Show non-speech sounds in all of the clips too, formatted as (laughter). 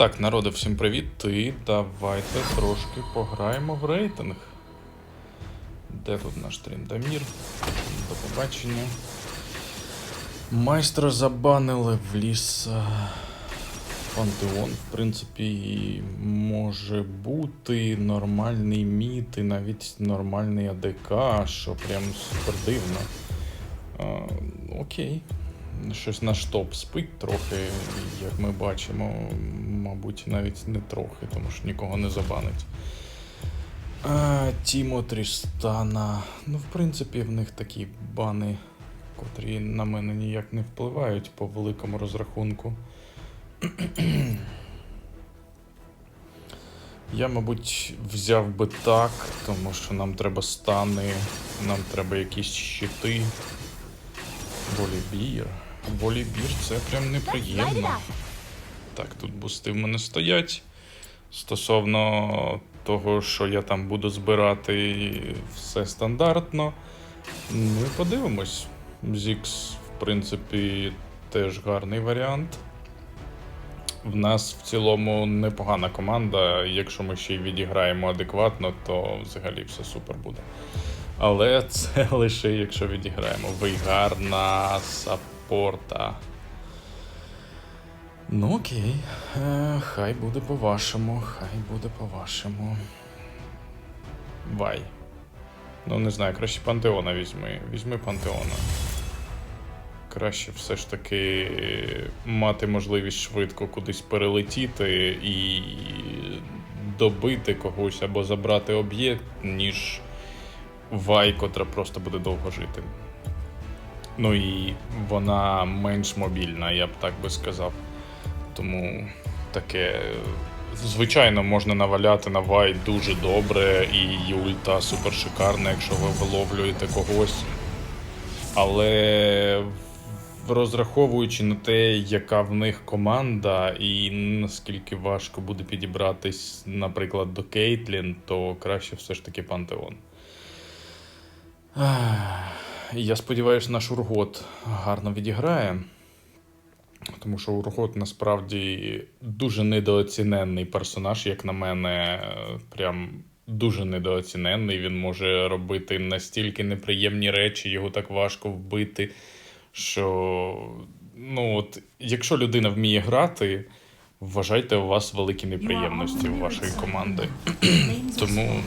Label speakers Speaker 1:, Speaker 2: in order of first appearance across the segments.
Speaker 1: Так, народи, всім привіт. І давайте трошки пограємо в рейтинг. Де тут наш Тріндамір? До побачення. Майстра забанили в ліс. е, Пантеон, в принципі, може бути нормальний міт і навіть нормальний АДК, що прям супер дивно. А, окей. Щось наш топ спить трохи, як ми бачимо, мабуть, навіть не трохи, тому що нікого не забанить. А, Тімо Трістана. Ну, в принципі, в них такі бани, котрі на мене ніяк не впливають по великому розрахунку. Я, мабуть, взяв би так, тому що нам треба стани, нам треба якісь щити. Волібір. Волібір це прям неприємно. Так, тут бусти в мене стоять. Стосовно того, що я там буду збирати, все стандартно. І подивимось. Зікс, в принципі, теж гарний варіант. В нас в цілому непогана команда. Якщо ми ще й відіграємо адекватно, то взагалі все супер буде. Але це (laughs) лише якщо відіграємо. Вейгар на саппорта. Ну окей. Е, хай буде по-вашому, хай буде по-вашому. Вай. Ну, не знаю, краще пантеона візьми. Візьми пантеона. Краще все ж таки мати можливість швидко кудись перелетіти і добити когось або забрати об'єкт, ніж Вай, котра просто буде довго жити. Ну і вона менш мобільна, я б так би сказав. Тому таке. Звичайно, можна наваляти на Вай дуже добре, і ульта супер шикарна, якщо ви виловлюєте когось. Але розраховуючи на те, яка в них команда, і наскільки важко буде підібратись, наприклад, до Кейтлін, то краще все ж таки Пантеон. Я сподіваюся, наш Ургот гарно відіграє. Тому що Ургот насправді дуже недооціненний персонаж, як на мене, прям дуже недооціненний. Він може робити настільки неприємні речі, його так важко вбити. Що, ну, от, якщо людина вміє грати, вважайте, у вас великі неприємності у вашої команди. Тому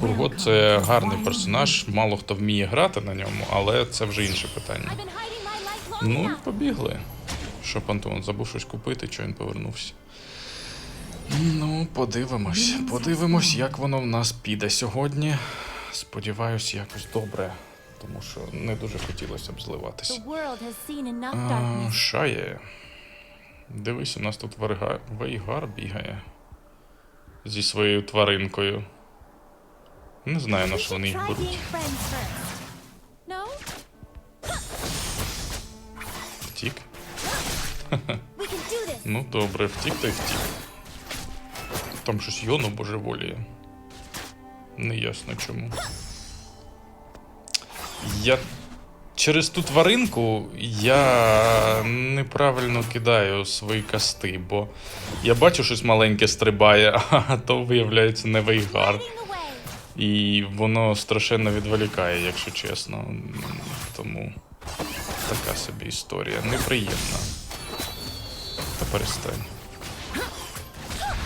Speaker 1: Ургот це гарний персонаж, мало хто вміє грати на ньому, але це вже інше питання. Ну,
Speaker 2: enough.
Speaker 1: побігли. Що Пантеон забув щось купити, що він повернувся. Ну, подивимось. Подивимось, як воно в нас піде сьогодні. Сподіваюсь, якось добре, тому що не дуже хотілося б зливатися. А. Шає. Дивись, у нас тут. Вейгар бігає. Зі своєю тваринкою. Не знаю, на що вони їх беруть. Втік. (laughs) Ну добре, втік та й втік. Там щось йону божеволіє. Неясно чому. Я через ту тваринку я неправильно кидаю свої касти, бо я бачу щось маленьке стрибає, (laughs) а то виявляється не вейгар. І воно страшенно відволікає, якщо чесно. Тому така собі історія. Неприємна. Та перестань.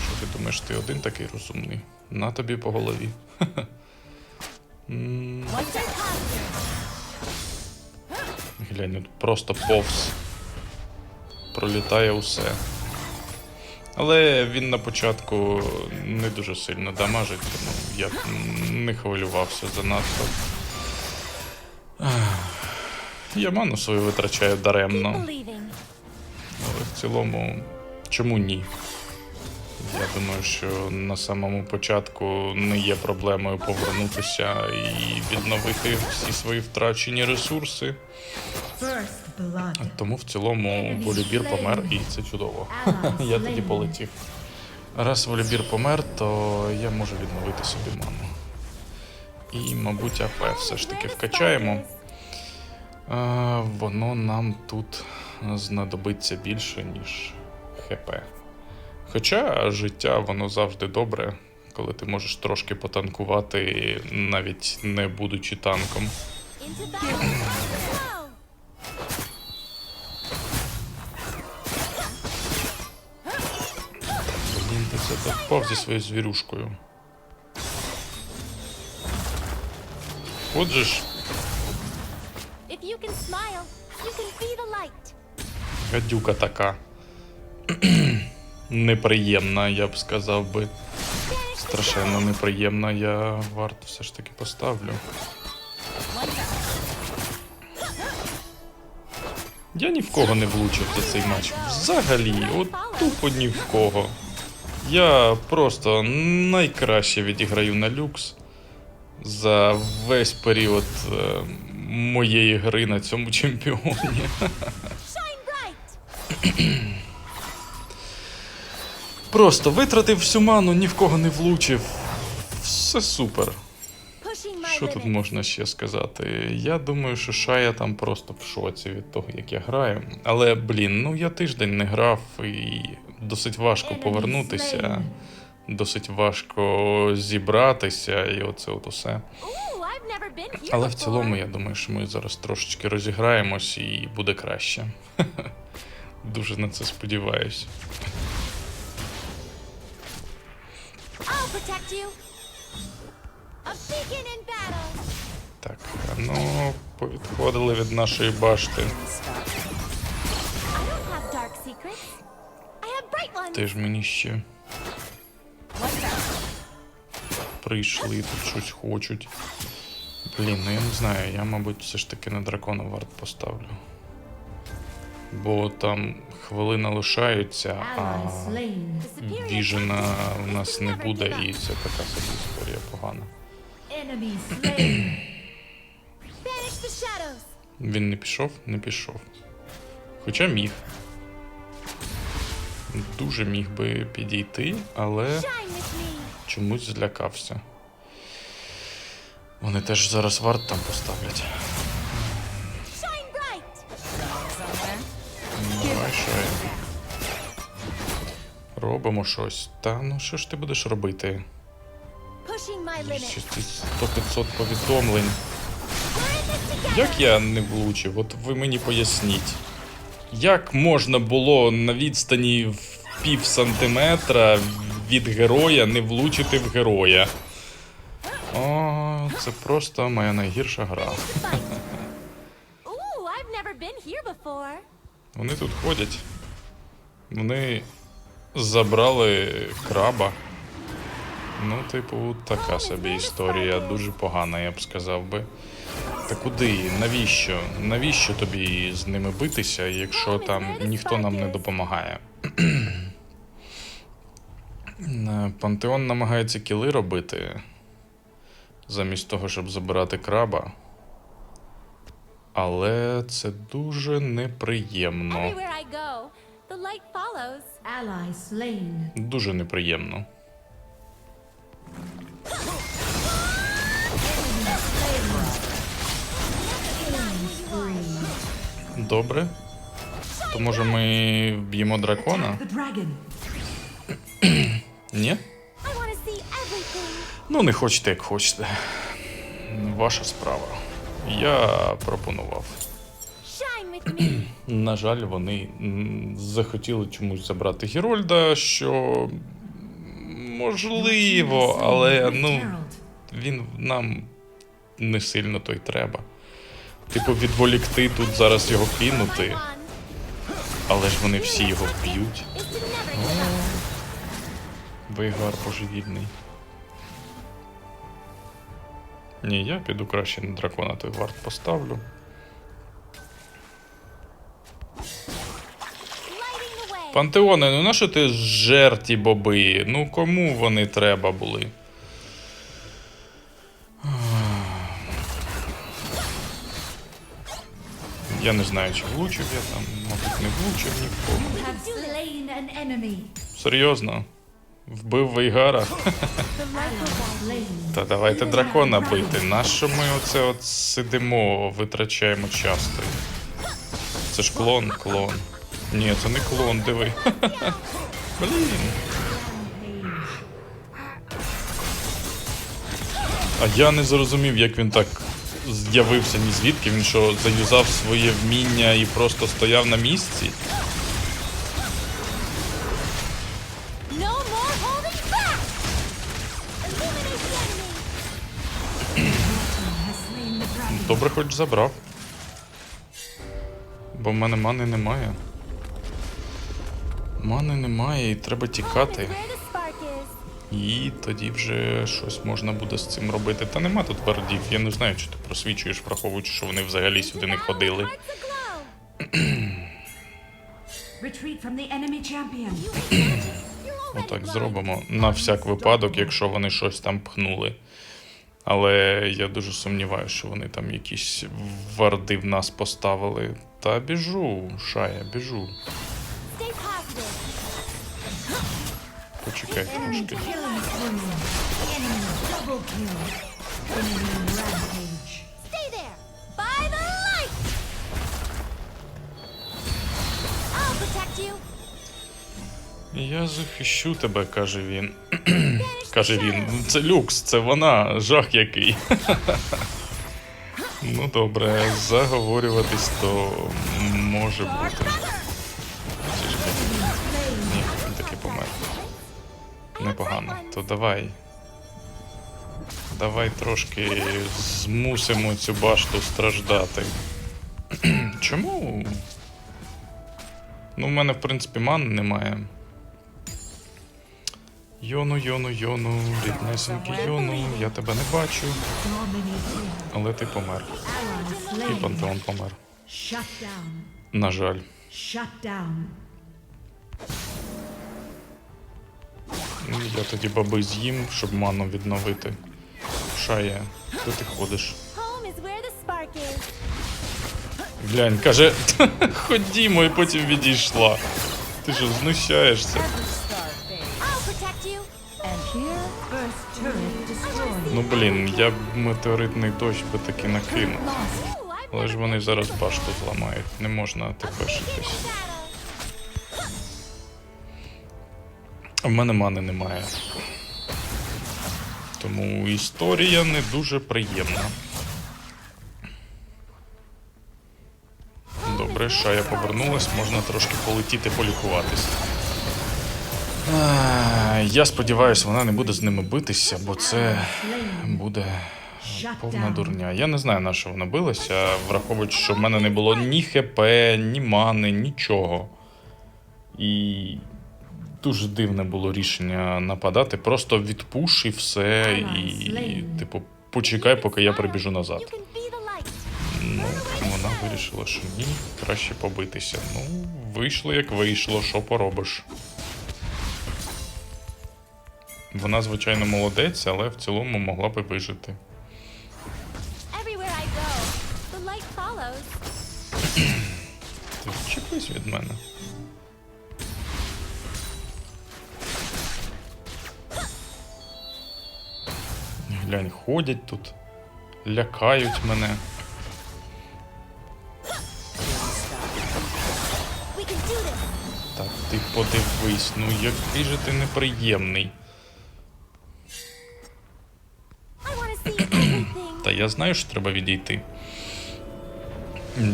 Speaker 1: Що ти думаєш, ти один такий розумний? На тобі по голові. Глянь, просто повз. Пролітає усе. Але він на початку не дуже сильно дамажить, тому я б не хвилювався занадто. (sighs) Я ману свою витрачаю даремно. Але в цілому, чому ні? Я думаю, що на самому початку не є проблемою повернутися і відновити всі свої втрачені ресурси. Тому в цілому волібір помер, і це чудово. Я тоді полетів. Раз волібір помер, то я можу відновити собі ману. І, мабуть, АП все ж таки вкачаємо. Воно нам тут знадобиться більше, ніж ХП. Хоча життя воно завжди добре, коли ти можеш трошки потанкувати, навіть не будучи танком. Блін, ти це допав зі своєю звірюшкою. Отже ж, гадюка така. Неприємна, я б сказав би. Страшенно неприємна, я варт все ж таки поставлю. Я ні в кого не влучив за цей матч. Взагалі, от тупо ні в кого. Я просто найкраще відіграю на люкс за весь період е, моєї гри на цьому чемпіоні. (clears throat) Просто витратив всю ману, ні в кого не влучив. Все супер. Що тут можна ще сказати? Я думаю, що Шая там просто в шоці від того, як я граю. Але, блін, ну я тиждень не грав і досить важко повернутися, досить важко зібратися, і оце от усе. Але в цілому, я думаю, що ми зараз трошечки розіграємось і буде краще. (laughs) Дуже на це сподіваюсь. Так, ну, повідходили від нашої башти.
Speaker 2: Ones.
Speaker 1: Теж мені ще прийшли, тут щось хочуть. Блін, ну я не знаю, я, мабуть, все ж таки на дракона варт поставлю. Бо там хвилина лишаються, а. Віжена у нас не буде, і це така собі історія погана. (coughs) Він не пішов, не пішов. Хоча міг. Дуже міг би підійти, але чомусь злякався. Вони теж зараз варт там поставлять. Давай Робимо щось. Та ну що ж ти будеш робити? Щось ці 100-500 повідомлень. Як я не влучив? От ви мені поясніть. Як можна було на відстані в пів сантиметра від героя не влучити в героя? О, це просто моя найгірша гра. Вони тут ходять. Вони забрали краба. Ну, типу, така собі історія. Дуже погана, я б сказав би. Та куди? Навіщо? Навіщо тобі з ними битися, якщо там ніхто нам не допомагає? Е, Пантеон намагається кіли робити, замість того, щоб забирати краба. Але це дуже неприємно. Дуже неприємно. Добре. То може ми вб'ємо дракона? Ні? Ну, не хочете, як хочете. Ваша справа. Я пропонував. (clears throat) На жаль, вони захотіли чомусь забрати Герольда, що можливо, але ну він нам не сильно то й треба. Типу, відволікти тут зараз його кинути, але ж вони всі його вб'ють. Вейгар божевільний. Ні, я піду краще на дракона той варт поставлю. Пантеоне, ну на що ти жер ті боби? Ну кому вони треба були? Я не знаю, чи влучив я там, мабуть, не влучив ні в кого.
Speaker 3: You have slain an enemy.
Speaker 1: Серйозно? Вбив Вейгара? Та давайте дракона бити. Нащо ми оце от сидимо, витрачаємо час? Це ж клон, клон. Ні, це не клон, диви. (laughs) Блін. А я не зрозумів, як він так з'явився ні звідки. Він що, заюзав своє вміння і просто стояв на місці? Добре, хоч забрав. Бо в мене мани немає. Мани немає і треба тікати. І тоді вже щось можна буде з цим робити. Та нема тут вардів. Я не знаю, чи ти просвічуєш, враховуючи, що вони взагалі сюди не ходили. Отак зробимо на всяк випадок, якщо вони щось там пхнули. Але я дуже сумніваюся, що вони там якісь варди в нас поставили. Та біжу, шая, біжу. Почекай трошки. Я захищу тебе, каже він. (clears throat) каже він. Це люкс, це вона, жах який. (laughs) ну добре, заговорюватись то може бути. Ні, він таки помер. Непогано. То давай. Давай трошки змусимо цю башту страждати. (clears throat) Чому? Ну, в мене, в принципі, ман немає. Йону, йону, йону, ріднесенький йону, я тебе не бачу, але ти помер. І пантеон помер. На жаль. Я тоді баби з'їм, щоб ману відновити. Шая, де ти ходиш? Глянь, каже, (laughs) ходімо, і потім відійшла. Ти що, знущаєшся? Ну блін, я б метеоритний дощ би таки накинув. Але ж вони зараз башту зламають, не можна
Speaker 2: begin
Speaker 1: тепешитись. в мене мани немає. Тому історія не дуже приємна. Добре, шая повернулась, можна трошки полетіти полікуватись. Я сподіваюся, вона не буде з ними битися, бо це буде повна дурня. Я не знаю, на що вона билася, враховуючи, що в мене не було ні ХП, ні мани, нічого. І дуже дивне було рішення нападати. Просто відпуш і все. І, типу, почекай, поки я прибіжу назад. Ну, вона вирішила, що ні, краще побитися. Ну, вийшло як вийшло, що поробиш. Вона, звичайно, молодець, але в цілому могла би вижити. Ти відчепись від мене. Глянь, ходять тут, лякають мене. Так, ти подивись, ну який же ти неприємний. Я знаю, що треба відійти.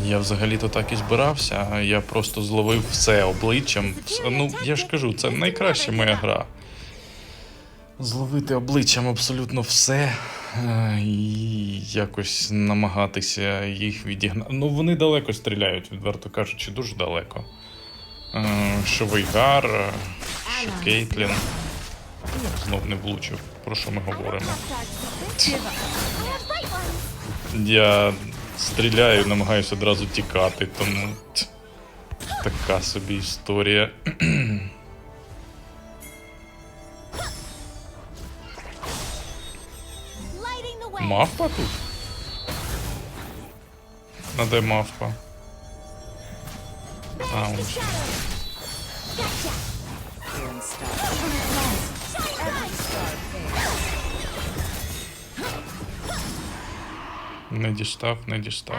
Speaker 1: Я взагалі-то так і збирався, я просто зловив все обличчям. Ну, я ж кажу, це найкраща моя гра. Зловити обличчям абсолютно все е, і якось намагатися їх відігнати. Ну, вони далеко стріляють, відверто кажучи, дуже далеко. Е, Що Вейгар, е, що Кейтлін. Знов не влучив. Про що ми говоримо? Я стріляю, намагаюся одразу тікати, тому така собі історія. Мавпа тут? А де мавпа? А, ось. Не дістав, не дістав.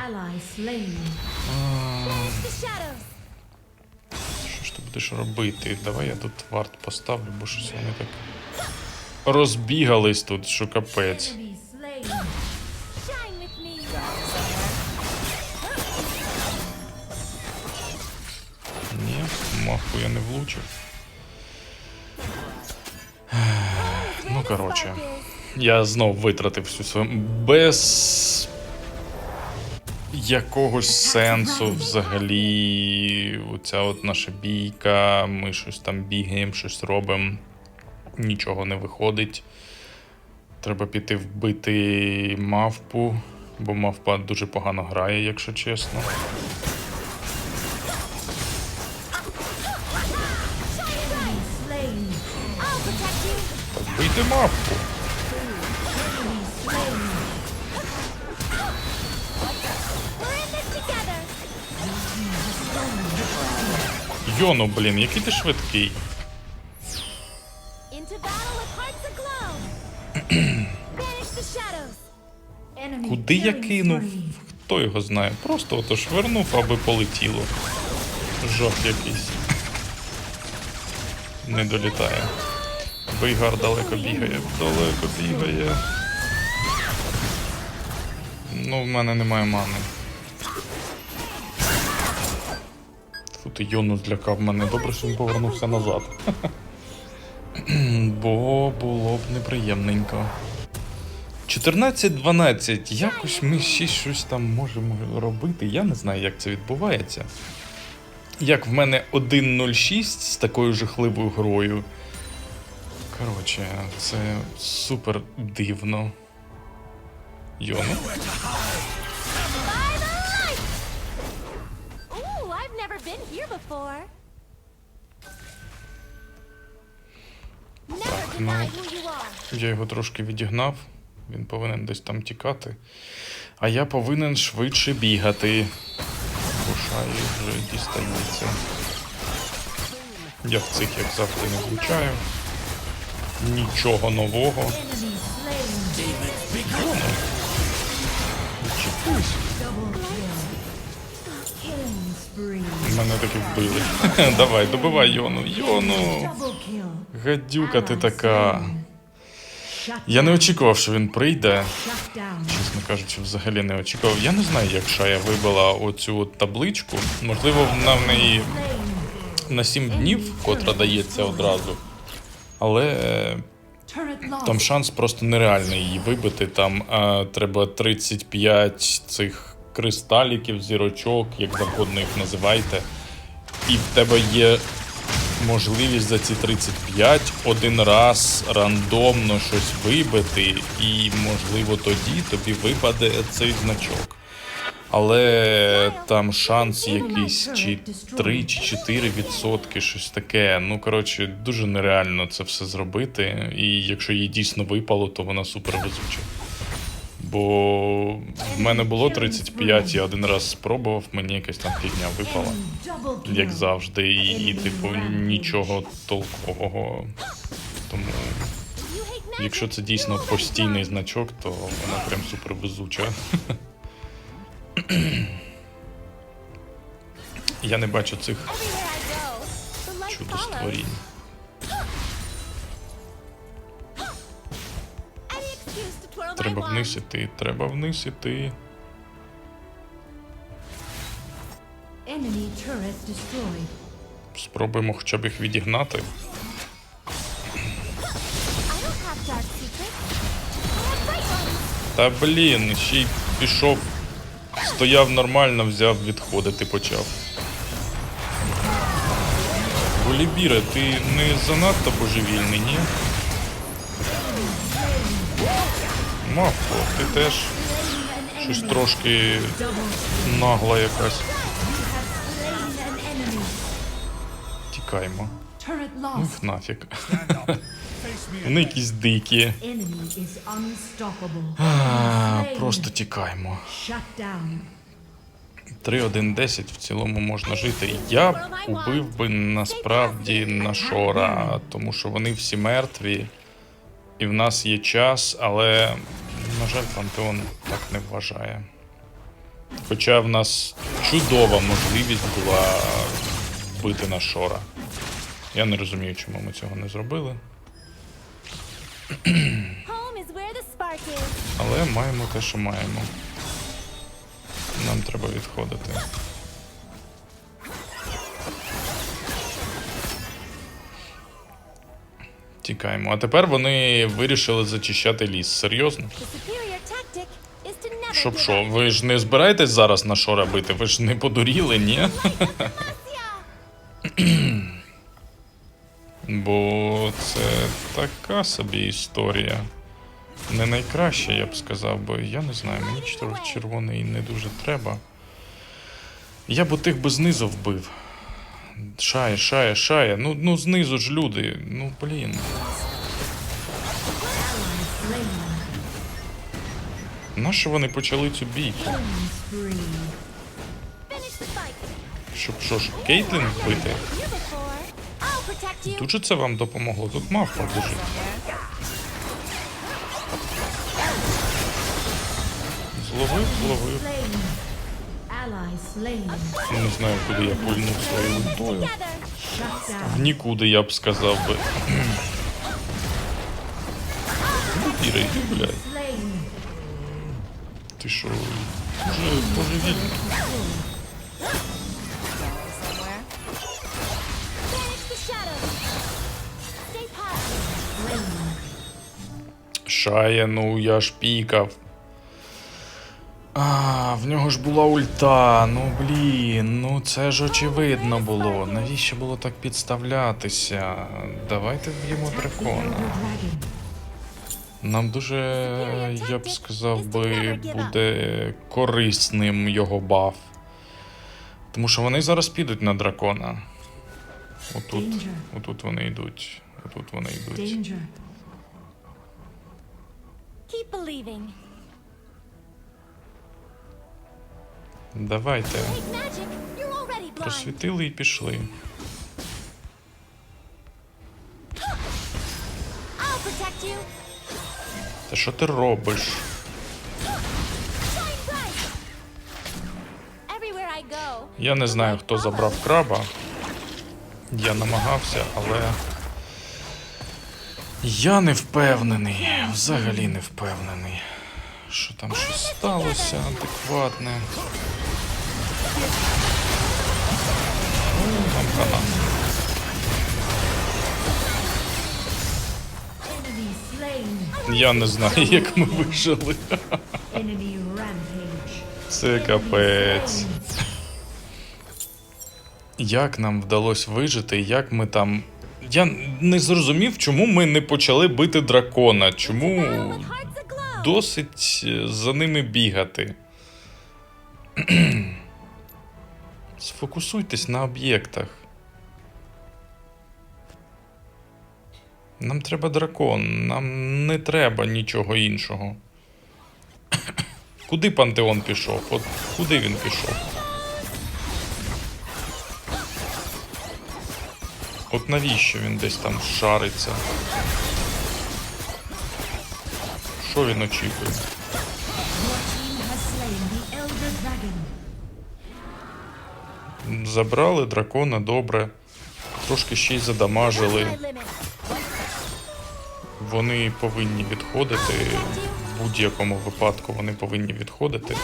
Speaker 1: Що ж ти будеш робити? Давай я тут варт поставлю, бо щось вони так розбігались тут, що капець. Ні, маху я не влучив. Ну, коротше. Я знов витратив всю свою. Без якогось сенсу взагалі. Оця от наша бійка. Ми щось там бігаємо, щось робимо. Нічого не виходить. Треба піти вбити мавпу, бо мавпа дуже погано грає, якщо чесно. Вбийте мавпу. Йону, блін, який ти швидкий. Куди я кинув? Хто його знає? Просто ото швирнув, аби полетіло. Жах якийсь. Не долітає. Вейгар далеко бігає, далеко бігає. Ну, в мене немає мани. Ти Йону злякав мене. Добре, що він повернувся назад. (clears throat) Бо було б неприємненько. 14-12. Якось ми ще щось там можемо робити. Я не знаю, як це відбувається. Як в мене 1.06 з такою жахливою грою. Коротше, це супер дивно. Йону.
Speaker 2: Before.
Speaker 1: Ну.
Speaker 2: deny who you are.
Speaker 1: Я його трошки відігнав. Він повинен десь там тікати. А я повинен швидше бігати. Бо шаї вже дістається. Я в цих, як завжди, не влучаю. Нічого нового. Мене таки вбили. (laughs) Давай, добивай Йону. Йону! Гадюка ти така. Я не очікував, що він прийде. Чесно кажучи, взагалі не очікував. Я не знаю, як Шая вибила оцю табличку. Можливо, вона в неї на 7 днів, котра дається одразу. Але е, там шанс просто нереальний її вибити. Там е, треба 35 цих кристаліків, зірочок, як завгодно їх називайте. І в тебе є можливість за ці 35 один раз рандомно щось вибити, і можливо тоді тобі випаде цей значок. Але там шанс якийсь чи 3 чи 4 відсотки, щось таке. Ну коротше, дуже нереально це все зробити. І якщо їй дійсно випало, то вона супер везуча. Бо в мене було 35, я один раз спробував, мені якась там фігня випала. Як завжди, і, і типу нічого толкового. Тому, якщо це дійсно постійний значок, то вона прям супер везуча. Я не бачу цих чудо створінь. Треба вниз іти, треба вниз іти. Спробуємо хоча б їх відігнати. Та блін, ще й пішов, стояв нормально, взяв, відходити почав. Голібіре, ти не занадто божевільний, ні? Мавко, ти теж щось трошки нагла якась.
Speaker 3: Turret
Speaker 1: Ну нафіг. Вони якісь дикі. А, Просто
Speaker 3: down.
Speaker 1: 3-1-10 в цілому можна жити. Я б убив би насправді на Шора, тому що вони всі мертві, і в нас є час, але, на жаль, Пантеон так не вважає. Хоча в нас чудова можливість була бити на Шора. Я не розумію, чому ми цього не зробили. Але маємо те, що маємо. Нам треба відходити. Тікаємо. А тепер вони вирішили зачищати ліс. Серйозно? Щоб що, ви ж не збираєтесь зараз на що робити? Ви ж не подуріли, ні? Бо це така собі історія. Не найкраща, я б сказав, бо я не знаю, мені чер- червоний не дуже треба. Я б тих би знизу вбив. Шає, шає, шає. Ну, ну знизу ж люди. Ну блін. Нащо вони почали цю бійку? Щоб що ж, Кейтлін вбити?
Speaker 2: You before. I'll protect you.
Speaker 1: Тут же це вам допомогло. Тут мавпа лежить. Зловив, зловив.
Speaker 3: Slain. Ally slain.
Speaker 1: Не знаю, куди я пульнув своєю ультою.
Speaker 2: Together.
Speaker 3: Shut down.
Speaker 1: В Нікуди я б сказав би. Іра, йди, блядь.
Speaker 3: Slain.
Speaker 1: Ти що? Дуже божевільний.
Speaker 2: Somewhere. Banish the shadows. Stay positive.
Speaker 1: Шає, ну я ж пікав. А, в нього ж була ульта. Ну блін, ну це ж очевидно було. Навіщо було так підставлятися? Давайте вб'ємо дракона. Нам дуже, я б сказав би, буде корисним його баф. Тому що вони зараз підуть на дракона. Отут, отут вони йдуть. Отут вони йдуть.
Speaker 2: Keep believing.
Speaker 1: Давайте. Просвітили і пішли. Та що ти робиш? Я не знаю, хто забрав краба. Я намагався, але. Я не впевнений. Взагалі не впевнений. Що там щось сталося адекватне. Я не знаю, (laughs) як ми вижили. Це капець. Як нам вдалося вижити, як ми там. Я не зрозумів, чому ми не почали бити дракона. Чому досить е, за ними бігати. (clears throat) Сфокусуйтесь на об'єктах. Нам треба дракон, нам не треба нічого іншого. Куди пантеон пішов? От куди він пішов? От навіщо він десь там шариться? Що він очікує? Забрали дракона, добре. Трошки ще й задамажили. Вони повинні відходити. В будь-якому випадку вони повинні відходити.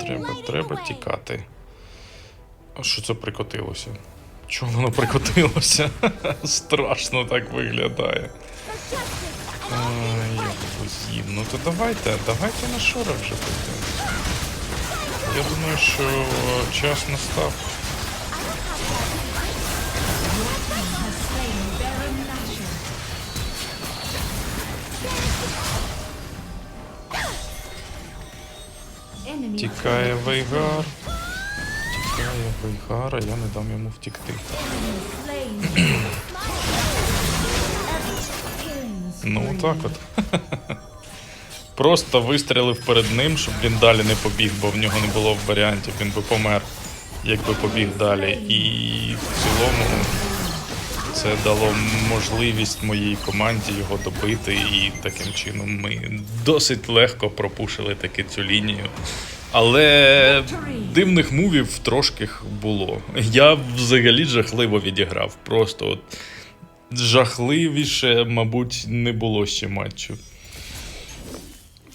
Speaker 1: Треба, треба тікати. А що це прикотилося? Чому воно прикотилося? (laughs) Страшно так виглядає. З'їв. Ну то давайте, давайте на шора вже пойдемо. Я думаю, що час настав. Тікає Вейгар. Тікає Вейгар, а я не дам йому втікти. (clears throat) Ну так от. (laughs) Просто вистрілив перед ним, щоб він далі не побіг, бо в нього не було варіантів, він би помер, якби побіг далі. І в цілому це дало можливість моїй команді його добити, і таким чином ми досить легко пропушили таки цю лінію. Але дивних мувів трошки було. Я взагалі жахливо відіграв. Просто от жахливіше, мабуть, не було ще матчу.